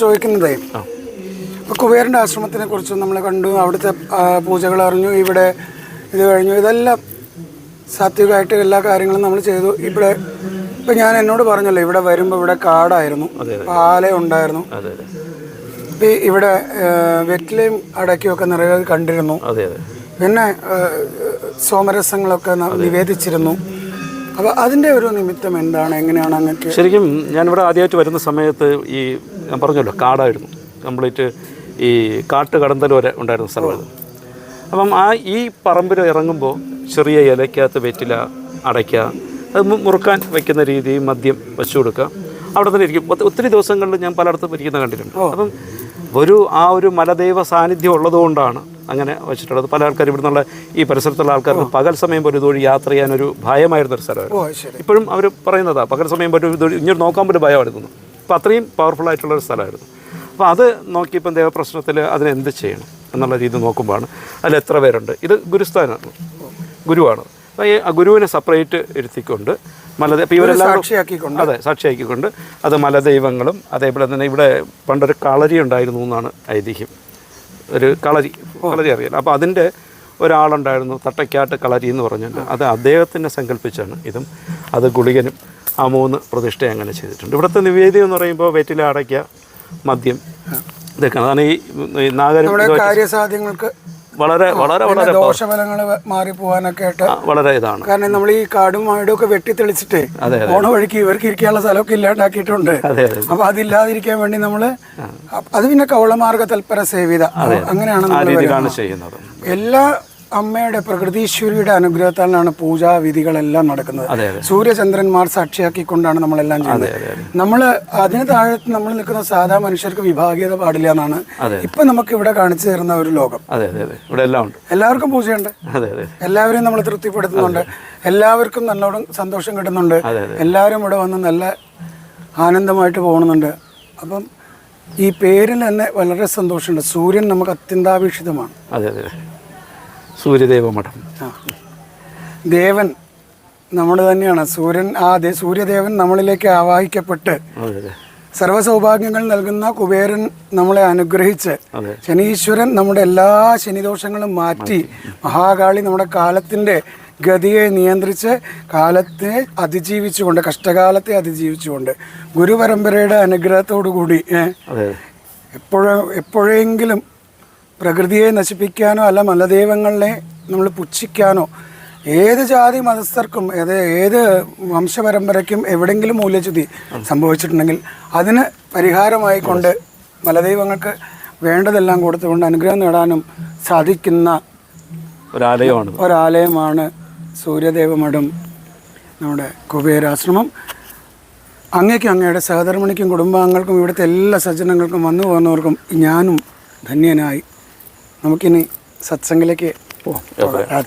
ചോദിക്കുന്നതേ. ഇപ്പോൾ കുബേരന്റെ ആശ്രമത്തിനെ കുറിച്ച് നമ്മൾ കണ്ടു അവിടുത്തെ പൂജകൾ അറിഞ്ഞു ഇവിടെ ഇത് കഴിഞ്ഞു. ഇതെല്ലാം സാത്വികമായിട്ട് എല്ലാ കാര്യങ്ങളും നമ്മൾ ചെയ്തു. ഇവിടെ ഇപ്പം ഞാൻ എന്നോട് പറഞ്ഞല്ലോ ഇവിടെ വരുമ്പോൾ ഇവിടെ കാടായിരുന്നു പാല ഉണ്ടായിരുന്നു. ഇപ്പം ഇവിടെ വെറ്റിലയും അടക്കിയൊക്കെ നിറയെ കണ്ടിരുന്നു. പിന്നെ സോമരസങ്ങളൊക്കെ നിവേദിച്ചിരുന്നു. അപ്പോൾ അതിന്റെ ഒരു നിമിത്തം എന്താണ്? എങ്ങനെയാണ് അങ്ങനെ ശരിക്കും ഞാനിവിടെ ആദ്യമായിട്ട് വരുന്ന സമയത്ത് ഈ ഞാൻ പറഞ്ഞല്ലോ കാടായിരുന്നു. കംപ്ലീറ്റ് ഈ കാട്ട് കടന്തൽ വരെ ഉണ്ടായിരുന്ന സ്ഥലമായിരുന്നു അപ്പം ആ ഈ പറമ്പിൽ ഇറങ്ങുമ്പോൾ ചെറിയ ഇലയ്ക്കകത്ത് വെറ്റില അടയ്ക്ക അത് മുറുക്കാൻ വയ്ക്കുന്ന രീതി മദ്യം വെച്ചു കൊടുക്കുക. അവിടെ തന്നെ ഇരിക്കും. ഒത്ത- ഒത്തിരി ദിവസങ്ങളിൽ ഞാൻ പലയിടത്തും ഇരിക്കുന്ന കണ്ടിട്ടുണ്ട്. അപ്പം ഒരു ആ ഒരു മലദൈവ സാന്നിധ്യം ഉള്ളതുകൊണ്ടാണ് അങ്ങനെ വെച്ചിട്ടുള്ളത്. പല ആൾക്കാർ ഇവിടെ നിന്നുള്ള ഈ പരിസരത്തുള്ള ആൾക്കാർക്ക് പകൽ സമയം പോലും ഇതുവഴി യാത്ര ചെയ്യാനൊരു ഭയമായിരുന്ന ഒരു സ്ഥലമായിരുന്നു. ഇപ്പോഴും അവർ പറയുന്നതാ പകൽ സമയം പോലും ഇതുവഴി ഇങ്ങോട്ട് നോക്കാൻ പോലും ഭയമായിരുന്നു. അപ്പോൾ അത്രയും പവർഫുൾ ആയിട്ടുള്ള ഒരു സ്ഥലമായിരുന്നു. അപ്പോൾ അത് നോക്കിയപ്പോൾ ദേവപ്രശ്നത്തിൽ അതിനെന്ത് ചെയ്യണം എന്നുള്ള രീതി നോക്കുമ്പോഴാണ് അതിൽ എത്ര പേരുണ്ട്. ഇത് ഗുരുസ്ഥാനാണ് ഗുരുവാണ്. അപ്പോൾ ഈ ആ ഗുരുവിനെ സെപ്പറേറ്റ് ഇരുത്തിക്കൊണ്ട് മല അപ്പോൾ ഇവരെല്ലാം സാക്ഷിയാക്കിക്കൊണ്ട്. അതെ സാക്ഷിയാക്കിക്കൊണ്ട് അത് മലദൈവങ്ങളും അതേപോലെ തന്നെ ഇവിടെ പണ്ടൊരു കളരി ഉണ്ടായിരുന്നു എന്നാണ് ഐതിഹ്യം. ഒരു കളരി കളരി അറിയാം അപ്പോൾ അതിന്റെ ഒരാളുണ്ടായിരുന്നു തട്ടയ്ക്കാട്ട് കളരി എന്ന് പറഞ്ഞിട്ട്. അത് അദ്ദേഹത്തിനെ സങ്കല്പിച്ചാണ് ഇതും. അത് ഗുളികനും ആ മൂന്ന് പ്രതിഷ്ഠ അങ്ങനെ ചെയ്തിട്ടുണ്ട്. ഇവിടുത്തെ നിവേദ്യം എന്ന് പറയുമ്പോൾ വെറ്റില അടയ്ക്ക മദ്യം ഇതൊക്കെ അതാണ് ഈ നാഗരം കാര്യസാധ്യങ്ങൾക്ക് വളരെ വളരെ വളരെ ദോഷഫലങ്ങൾ മാറിപ്പോവാനൊക്കെ ആയിട്ട് വളരെ ഇതാണ്. കാരണം നമ്മൾ ഈ കാടും മാടും ഒക്കെ വെട്ടിത്തെളിച്ചിട്ടേ അതെ, ഓണ വഴിക്ക് ഇവർക്ക് ഇരിക്കാനുള്ള സ്ഥലമൊക്കെ ഇല്ലാണ്ടാക്കിയിട്ടുണ്ട്. അപ്പൊ അതില്ലാതിരിക്കാൻ വേണ്ടി നമ്മൾ അത് പിന്നെ കവളമാർഗ തൽപര സേവിത. അങ്ങനെയാണ് ചെയ്യുന്നത്. എല്ലാ അമ്മയുടെ പ്രകൃതീശ്വരിയുടെ അനുഗ്രഹത്താലാണ് പൂജാവിധികളെല്ലാം നടക്കുന്നത്. സൂര്യചന്ദ്രന്മാർ സാക്ഷിയാക്കിക്കൊണ്ടാണ് നമ്മളെല്ലാം ചെയ്യുന്നത്. നമ്മൾ അതിന് താഴെ നമ്മൾ നിൽക്കുന്ന സാധാ മനുഷ്യർക്ക് വിഭാഗീയത പാടില്ല എന്നാണ്. ഇപ്പൊ നമുക്ക് ഇവിടെ കാണിച്ചു തരുന്ന ഒരു ലോകം. ഇവിടെ എല്ലാം ഉണ്ട്. എല്ലാവർക്കും പൂജയുണ്ട്. എല്ലാവരെയും നമ്മൾ തൃപ്തിപ്പെടുത്തുന്നുണ്ട്. എല്ലാവർക്കും നല്ലോണം സന്തോഷം കിട്ടുന്നുണ്ട്. എല്ലാവരും ഇവിടെ വന്ന് നല്ല ആനന്ദമായിട്ട് പോകുന്നുണ്ട് അപ്പം ഈ പേരിൽ തന്നെ വളരെ സന്തോഷമുണ്ട്. സൂര്യൻ നമുക്ക് അത്യന്താപേക്ഷിതമാണ്. അതെ അതെ. സൂര്യദേവ മഠം ദേവൻ നമ്മൾ തന്നെയാണ്. സൂര്യൻ ആ സൂര്യദേവൻ നമ്മളിലേക്ക് ആവാഹിക്കപ്പെട്ട് അതെ സൗഭാഗ്യങ്ങൾ നൽകുന്ന കുബേരൻ നമ്മളെ അനുഗ്രഹിച്ച് ശനീശ്വരൻ നമ്മുടെ എല്ലാ ശനിദോഷങ്ങളും മാറ്റി മഹാകാളി നമ്മുടെ കാലത്തിന്റെ ഗതിയെ നിയന്ത്രിച്ച് കാലത്തെ അതിജീവിച്ചുകൊണ്ട് കഷ്ടകാലത്തെ അതിജീവിച്ചുകൊണ്ട് ഗുരുപരമ്പരയുടെ അനുഗ്രഹത്തോടു കൂടി എപ്പോഴും എപ്പോഴെങ്കിലും പ്രകൃതിയെ നശിപ്പിക്കാനോ അല്ല മലദൈവങ്ങളെ നമ്മൾ പുച്ഛിക്കാനോ ഏത് ജാതി മതസ്ഥർക്കും ഏത് ഏത് വംശപരമ്പരയ്ക്കും എവിടെങ്കിലും മൂല്യച്യുതി സംഭവിച്ചിട്ടുണ്ടെങ്കിൽ അതിന് പരിഹാരമായി കൊണ്ട് മലദൈവങ്ങൾക്ക് വേണ്ടതെല്ലാം കൊടുത്തുകൊണ്ട് അനുഗ്രഹം നേടാനും സാധിക്കുന്ന ഒരാലയമാണ്. ഒരാലയമാണ് സൂര്യദേവമഠം നമ്മുടെ കുബേരാശ്രമം. അങ്ങേക്കും അങ്ങയുടെ സഹധർമ്മിണിക്കും കുടുംബാംഗങ്ങൾക്കും ഇവിടുത്തെ എല്ലാ സജ്ജനങ്ങൾക്കും വന്നു പോകുന്നവർക്കും ഞാനും ധന്യനായി നമുക്കിനി സത്സംഗിലേക്ക് പോകാം